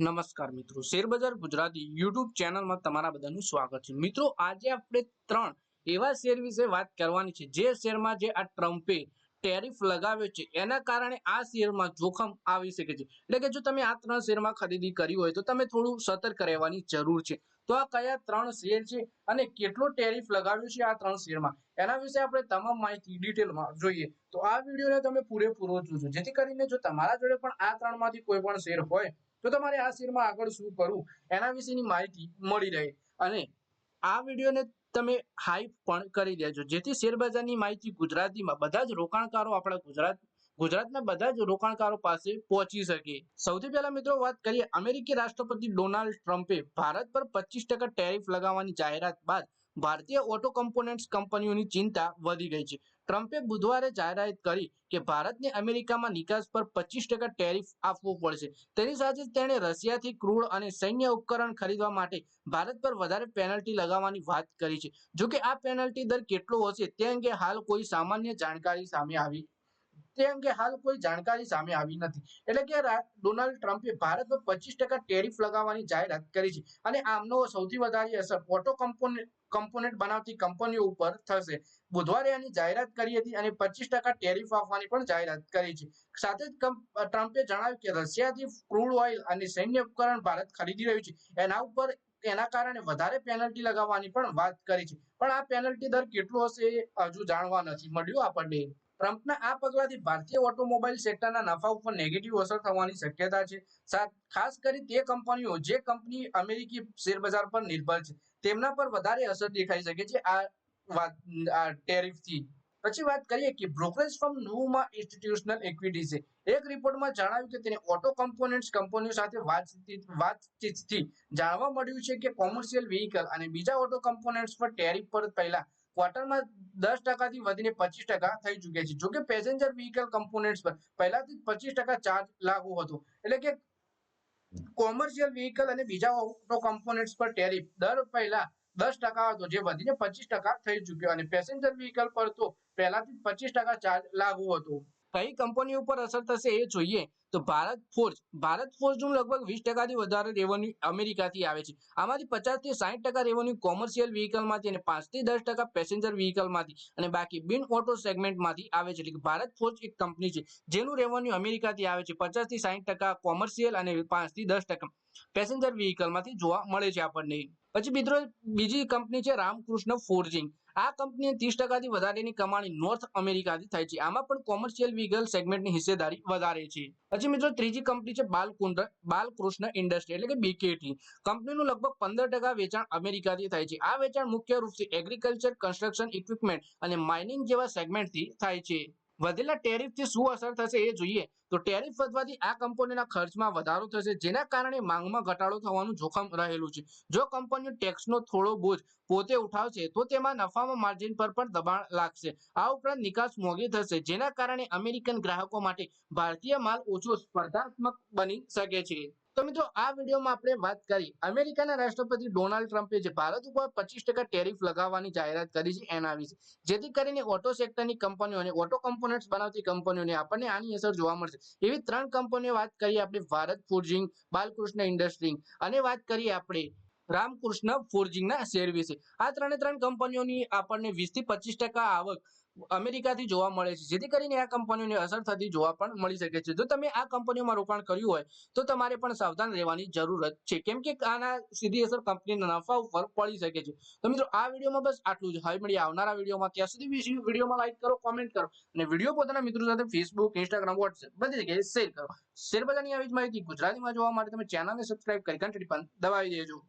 નમસ્કાર મિત્રો. શેરબજાર ગુજરાતી યુટ્યુબ ચેનલમાં તમારા બધાનું સ્વાગત છે. મિત્રો, આજે આપણે ત્રણ એવા શેર વિશે વાત કરવાની છે. જે શેરમાં જે આ ટ્રમ્પે ટેરિફ લગાવ્યો છે, એના કારણે આ શેરમાં જોખમ આવી શકે છે. એટલે કે જો તમે આ ત્રણ શેરમાં ખરીદી કરી હોય, તો તમે થોડું સતર્ક રહેવાની જરૂર છે. તો આ કયા ત્રણ શેર છે અને કેટલો ટેરિફ લગાવ્યો છે આ ત્રણ શેરમાં? એના વિશે આપણે તમામ માહિતી ડિટેલમાં જોઈએ. તો આ વિડીયોને તમે પૂરેપૂરો જોજો. જેથી કરીને જો તમારા જોડે પણ આ ત્રણમાંથી કોઈ પણ શેર હોય તો તમારે આ શેરમાં આગળ શું કરવું? એના વિશેની માહિતી મળી રહે. અને આ વિડીયોને તમે હાઈપ પણ કરી દેજો. જેથી શેરબજારની માહિતી ગુજરાતીમાં બધા જ રોકાણકારો આપણા ગુજરાત, ગુજરાતના બધા જ રોકાણકારો પાસે પહોંચી શકે. સૌથી પહેલા મિત્રો વાત કરીએ અમેરિકી રાષ્ટ્રપતિ ડોનાલ્ડ ટ્રમ્પે ભારત પર પચીસ ટકા ટેરિફ લગાવવાની જાહેરાત બાદ ભારતીય ઓટો કમ્પોનન્ટ્સ કંપનીઓની ચિંતા વધી ગઈ છે. ટ્રમ્પે બુધવારે જાહેરાત કરી કે ભારતને અમેરિકામાં નિકાસ પર પચીસ ટકા ટેરિફ આપવું પડશે. તેની સાથે તેણે રશિયાથી ક્રૂડ અને સૈન્ય ઉપકરણ ખરીદવા માટે ભારત પર વધારે પેનલ્ટી લગાવવાની વાત કરી છે. જોકે આ પેનલ્ટી દર કેટલો હશે તે અંગે હાલ કોઈ સામાન્ય જાણકારી સામે આવી તે અંગે હાલ કોઈ જાણકારી સામે આવી નથી. એટલે કે ડોનાલ્ડ ટ્રમ્પે ભારત પર પચીસ ટકા ટેરિફ લગાવવાની જાહેરાત કરી છે. અને આમનો સૌથી વધારે અસર ઓટો કમ્પોનેન્ટ કમ્પોનેન્ટ બનાવતી કંપનીઓ ઉપર થશે. બુધવારે આની જાહેરાત કરી હતી અને પચીસ ટકા ટેરિફ આપવાની પણ જાહેરાત કરી છે. સાથે જ ટ્રમ્પે જણાવ્યું કે રશિયાથી ક્રૂડ ઓઇલ અને સૈન્ય ઉપકરણ ભારત ખરીદી રહ્યું છે. એના ઉપર એના કારણે વધારે પેનલ્ટી લગાવવાની પણ વાત કરી છે. પણ આ પેનલ્ટી દર કેટલો હશે એ હજુ જાણવા નથી મળ્યું આપણને. ટ્રમ્પના આ પગલાથી ભારતીય ઓટોમોબાઈલ સેક્ટરના નફા ઉપર નેગેટિવ અસર થવાની શક્યતા છે. ખાસ કરી તે કંપનીઓ જે કંપની અમેરિકી શેરબજાર પર નિર્ભર છે, તેમના પર વધારે અસર દેખાઈ શકે છે. આ ટેરિફથી. પછી વાત કરીએ કે બ્રોકરેજ ફર્મ નુમા ઇન્સ્ટિટ્યુશનલ ઇક્વિટીઝે એક રિપોર્ટમાં જણાવ્યું કે તેને ઓટો કમ્પોનેન્ટ્સ કંપનીઓ સાથે વાતચીત, વાતચીતથી જાણવા મળ્યું છે કે કોમર્શિયલ વ્હીકલ અને બીજા ઓટો કમ્પોનેન્ટ્સ પર ટેરિફ પર પહેલા ક્વાર્ટરમાં દસ ટકાથી વધીને પચીસ ટકા થઈ ચૂક્યા છે. જોકે પેસેન્જર વ્હીકલ કમ્પોનેન્ટ્સ પર પહેલાથી પચીસ ટકા ચાર્જ લાગુ હતો. એટલે કે કોમર્શિયલ વ્હીકલ અને બીજા ઓટો કમ્પોનેન્ટ્સ પર ટેરિફ દર પહેલા દસ ટકા હતો, જે વધીને પચીસ ટકા થઈ ચૂક્યો. અને પેસેન્જર વ્હીકલ પર તો પહેલાથી પચીસ ટકા ચાર્જ લાગુ હતો. કઈ કંપની ઉપર અસર થશે એ જોઈએ. તો ભારત ફોર્જ ભારત ફોર્જનું લગભગ વીસ ટકાથી વધારે રેવન્યુ અમેરિકાથી આવે છે. આમાંથી પચાસથી સાઠ ટકા રેવન્યુ કોમર્શિયલ વ્હીકલમાંથી અને પાંચથી દસ ટકા પેસેન્જર વ્હીકલમાંથી અને બાકી બિન ઓટો સેગમેન્ટમાંથી આવે છે. એટલે કે ભારત ફોર્જ એક કંપની છે, જેનું રેવન્યુ અમેરિકાથી આવે છે. પચાસથી સાઠ ટકા કોમર્શિયલ અને પાંચથી દસ ટકા પેસેન્જર વ્હીકલમાંથી જોવા મળે છે આપણને. પછી મિત્રો, બીજી કંપની છે રામકૃષ્ણ ફોર્જિંગ આ કંપનીએ ત્રીસ ટકાથી વધારેની કમાણી નોર્થ અમેરિકાથી થાય છે. આમાં પણ કોમર્શિયલ વ્હીકલ સેગમેન્ટની હિસ્સેદારી વધારે છે. પછી મિત્રો, ત્રીજી કંપની છે બાલકુંડ બાલકૃષ્ણ ઇન્ડસ્ટ્રી એટલે કે બીકેટી કંપનીનું લગભગ પંદર ટકા વેચાણ અમેરિકાથી થાય છે. આ વેચાણ મુખ્ય રૂપથી એગ્રીકલ્ચર કન્સ્ટ્રક્શન ઇક્વિપમેન્ટ અને માઇનિંગ જેવા સેગમેન્ટથી થાય છે. વધેલા ટેરિફથી શું અસર થશે એ જોઈએ. તો ટેરિફ વધવાથી આ કંપનીના ખર્ચમાં વધારો થશે, જેના કારણે માંગમાં ઘટાડો થવાનું જોખમ રહેલું છે. જો કંપનીઓ ટેક્સનો થોડો બોજ પોતે ઉઠાવશે, તો તેમાં નફામાં માર્જિન પર પણ દબાણ લાગશે. આ ઉપરાંત નિકાસ મોંઘી થશે, જેના કારણે અમેરિકન ગ્રાહકો માટે ભારતીય માલ ઓછો સ્પર્ધાત્મક બની શકે છે. તો મિત્રો, આ વિડીયોમાં આપણે વાત કરી અમેરિકાના રાષ્ટ્રપતિ ડોનાલ્ડ ટ્રમ્પે જે ભારત ઉપર પચીસ ટકા ટેરિફ લગાવવાની જાહેરાત કરી છે એના વિશે. જેથી કરીને ઓટો સેક્ટરની કંપનીઓને ઓટો કમ્પોનેન્ટ્સ બનાવતી કંપનીઓને આપણને આની અસર જોવા મળશે. એવી ત્રણ કંપનીઓ વાત કરીએ આપણે, ભારત ફોર્જિંગ, બાલકૃષ્ણ ઇન્ડસ્ટ્રી અને વાત કરીએ આપણે રામકૃષ્ણ ફોર્જિંગના શેર વિશે. આ ત્રણે ત્રણ કંપનીઓની આપણને વીસથી પચીસ ટકા આવક અમેરિકાથી જોવા મળે છે. જેથી કરીને આ કંપનીઓને અસર થતી જોવા પણ મળી શકે છે. જો તમે આ કંપનીઓમાં રોકાણ કર્યું હોય, તો તમારે પણ સાવધાન રહેવાની જરૂરત છે. કેમ કે આના સીધી અસર કંપનીના નફા ઉપર પડી શકે છે. તો મિત્રો, આ વિડીયોમાં બસ આટલું જ. હવે મળીએ આવનારા વિડીયોમાં. ત્યાં સુધી વિડીયોમાં લાઈક કરો, કોમેન્ટ કરો અને વીડિયો પોતાના મિત્રો સાથે ફેસબુક, ઇન્સ્ટાગ્રામ, વોટ્સએપ બધી જગ્યાએ શેર કરો. શેર બજારની આવી જ માહિતી ગુજરાતીમાં જોવા માટે તમે ચેનલને સબસ્ક્રાઇબ કરી ઘંટડી પણ દબાવી દેજો.